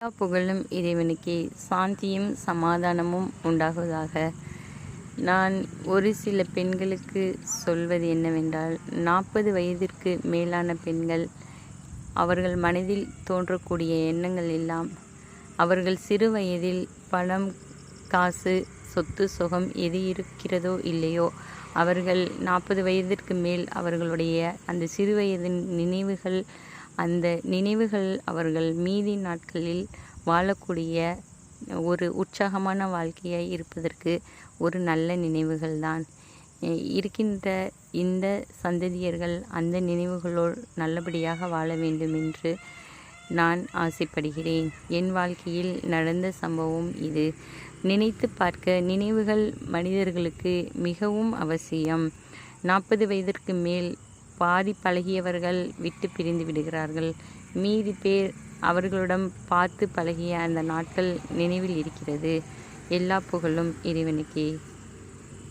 எல்லா புகழும் இறைவனுக்கே. சாந்தியும் சமாதானமும் உண்டாகுவதாக நான் ஒரு சில பெண்களுக்கு சொல்வது என்னவென்றால் நாற்பது வயதிற்கு மேலான பெண்கள் அவர்கள் மனதில் தோன்றக்கூடிய எண்ணங்கள் எல்லாம் அவர்கள் சிறு வயதில் பணம் காசு சொத்து சுகம் எது இருக்கிறதோ இல்லையோ அவர்கள் நாற்பது வயதிற்கு மேல் அவர்களுடைய அந்த சிறு வயதின் நினைவுகள் அந்த நினைவுகள் அவர்கள் மீதி நாட்களில் வாழக்கூடிய ஒரு உற்சாகமான வாழ்க்கையாக இருப்பதற்கு ஒரு நல்ல நினைவுகள் தான். இருக்கின்ற இந்த சந்ததியர்கள் அந்த நினைவுகளோடு நல்லபடியாக வாழ வேண்டும் என்று நான் ஆசைப்படுகிறேன். என் வாழ்க்கையில் நடந்த சம்பவம் இது. நினைத்து பார்க்க நினைவுகள் மனிதர்களுக்கு மிகவும் அவசியம். நாற்பது வயதிற்கு மேல் பாதி பழகியவர்கள் விட்டு பிரிந்து விடுகிறார்கள். மீதி பேர் அவர்களிடம் பார்த்து பழகிய அந்த நாட்கள் நினைவில் இருக்கிறது. எல்லா புகழும் இறைவனுக்கே.